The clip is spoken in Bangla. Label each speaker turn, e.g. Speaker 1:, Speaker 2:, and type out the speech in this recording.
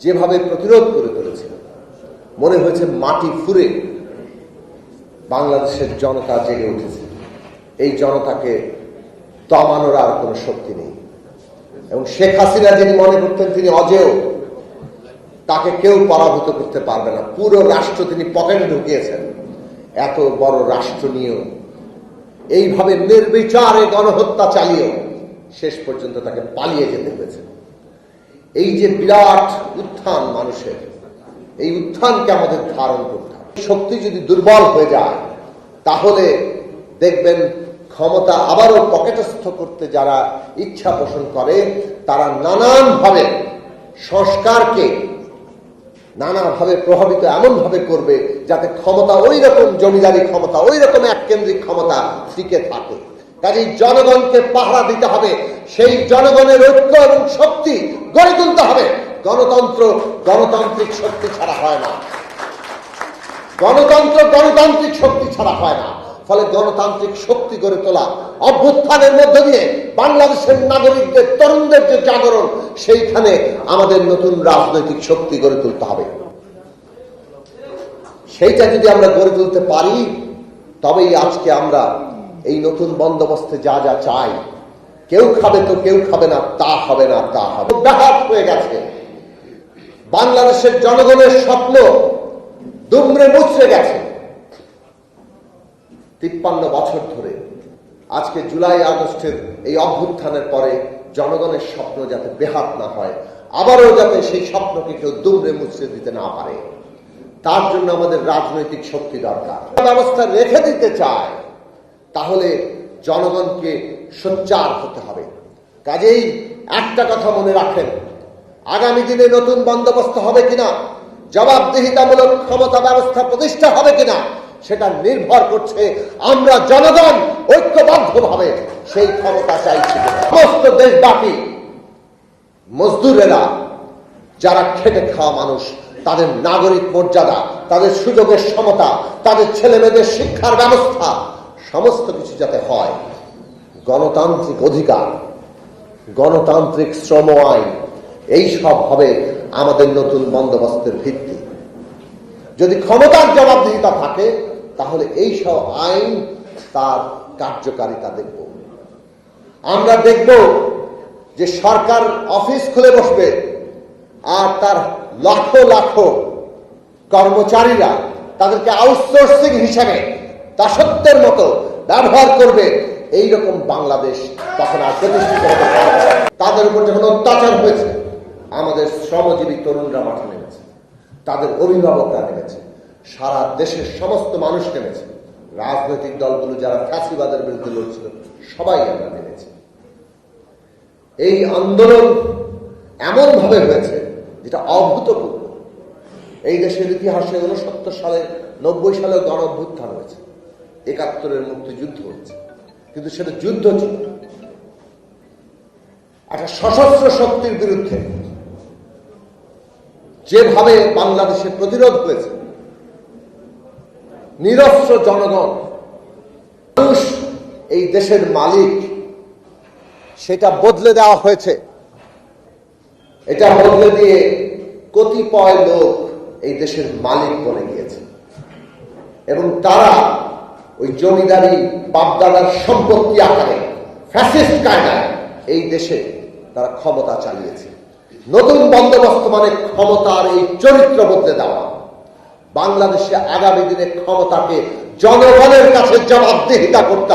Speaker 1: যেভাবে প্রতিরোধ করে তুলেছিল মনে হয়েছে মাটি ফুরে বাংলাদেশের জনতা জেগে উঠেছে। এই জনতাকে দমানোর আর কোনো শক্তি নেই। এবং শেখ হাসিনা যিনি মনে করতেন তিনি অজেয়, তাকে কেউ পরাভূত করতে পারবে না। পুরো রাষ্ট্র তিনি পকেটে ঢুকিয়েছেন। এত বড় রাষ্ট্র নিয়েও। এইভাবে নির্বিচারে গণহত্যা চালিয়েও শেষ পর্যন্ত তাকে পালিয়ে যেতে হয়েছে। এই যে বিরাট উত্থান মানুষের, এই উত্থানকে আমাদের ধারণ করতে হবে। শক্তি যদি দুর্বল হয়ে যায়, তাহলে দেখবেন ক্ষমতা আবারও পকেটস্থ করতে যারা ইচ্ছা পোষণ করে, তারা নানানভাবে সংস্কারকে নানাভাবে প্রভাবিত এমনভাবে করবে যাতে ক্ষমতা ওই রকম জমিদারি ক্ষমতা ওই রকম এককেন্দ্রিক ক্ষমতা টিকে থাকে। কাজেই জনগণকে পাহারা দিতে হবে। সেই জনগণের ঐক্য এবং শক্তি গড়ে তুলতে হবে। গণতন্ত্র, গণতান্ত্রিক শক্তি ছাড়া হয় না। গণতন্ত্র, গণতান্ত্রিক শক্তি ছাড়া হয় না। ফলে গণতান্ত্রিক শক্তি গড়ে তোলা, অভ্যুত্থানের মধ্য দিয়ে বাংলাদেশের নাগরিকদের, তরুণদের যে জাগরণ, সেইখানে আমাদের নতুন রাজনৈতিক শক্তি গড়ে তুলতে হবে। সেইটা যদি আমরা গড়ে তুলতে পারি, তবেই আজকে আমরা এই নতুন বন্দোবস্তে যা যা চাই, কেউ খাবে তো কেউ খাবে না, তা হবে না, তা হবে। ব্যাহত হয়ে গেছে। বাংলাদেশের জনগণের স্বপ্ন দুমড়ে মুচড়ে গেছে। তিপ্পান্ন বছর ধরে, আজকে জুলাই, আগস্টের এই অভ্যুত্থানের পরে জনগণের স্বপ্ন যাতে বেহাত না হয়, আবারও যাতে সেই স্বপ্নকে কেউ দুমড়ে মুচড়ে দিতে না পারে। তার জন্য আমাদের রাজনৈতিক শক্তি দরকার। ব্যবস্থা রেখে দিতে চায়। তাহলে জনগণকে সোচ্চার হতে হবে। কাজেই একটা কথা মনে রাখেন, আগামী দিনে নতুন বন্দোবস্ত হবে কিনা, জবাবদিহিতামূলক ক্ষমতা ব্যবস্থা প্রতিষ্ঠা হবে কিনা, সেটা নির্ভর করছে আমরা জনগণ ঐক্যবদ্ধভাবে সেই ক্ষমতা চাইছি সমস্ত দেশব্যাপী মজদুরেরা, যারা খেটে খাওয়া মানুষ, তাদের নাগরিক মর্যাদা, তাদের সুযোগের সমতা, তাদের ছেলে মেয়েদের শিক্ষার ব্যবস্থা সমস্ত কিছু যাতে হয়। গণতান্ত্রিক অধিকার, গণতান্ত্রিক শ্রম আইন, এই সব হবে আমাদের নতুন বন্দোবস্তের ভিত্তি। যদি ক্ষমতার জবাবদিহিতা থাকে, তাহলে এই সব আইন তার কার্যকারিতা দেখব। আমরা দেখব যে সরকার অফিস খুলে বসবে আর তার লাখো লাখো কর্মচারীরা তাদেরকে আউটসোর্সিং হিসাবে দাসত্বের মতো ব্যবহার করবে এই রকম বাংলাদেশ তখন আর প্রতিষ্ঠিত হতে। তাদের উপর যখন অত্যাচার হয়েছে, আমাদের শ্রমজীবী তরুণরা মাঠে নেমেছে, তাদের অভিভাবকরা নেমেছে, সারা দেশের সমস্ত মানুষ নেমেছে। রাজনৈতিক দলগুলো যারা ফ্যাসিবাদের বিরুদ্ধে লড়ছিল, সবাই আমরা নেমেছি। এই আন্দোলন এমন ভাবে হয়েছে যেটা অভূতপূর্ব। এই দেশের ইতিহাসে উনসত্তর সালে, নব্বই সালে গণ অভ্যুত্থান হয়েছে। একাত্তরের মুক্তিযুদ্ধ হয়েছে। কিন্তু সেটা যুদ্ধ ছিল একটা সশস্ত্র শক্তির বিরুদ্ধে যেভাবে বাংলাদেশে প্রতিরোধ হয়েছে, নিরস্ত্র জনগণ, মানুষ, এই দেশের মালিক, সেটা বদলে দেওয়া হয়েছে। এটা বদলে দিয়ে কতিপয় লোক এই দেশের মালিক বনে গিয়েছে। এবং তারা ওই জমিদারি বাপদাদার সম্পত্তি আকারে, ফ্যাসিস্ট কায়দায় এই দেশে তারা ক্ষমতা চালিয়েছে। নতুন বন্দোবস্ত মানে ক্ষমতার এই চরিত্র বদলে দেওয়া। বাংলাদেশে আগামী দিনে ক্ষমতাকে জনগণের কাছে জবাবদিহিতা করতে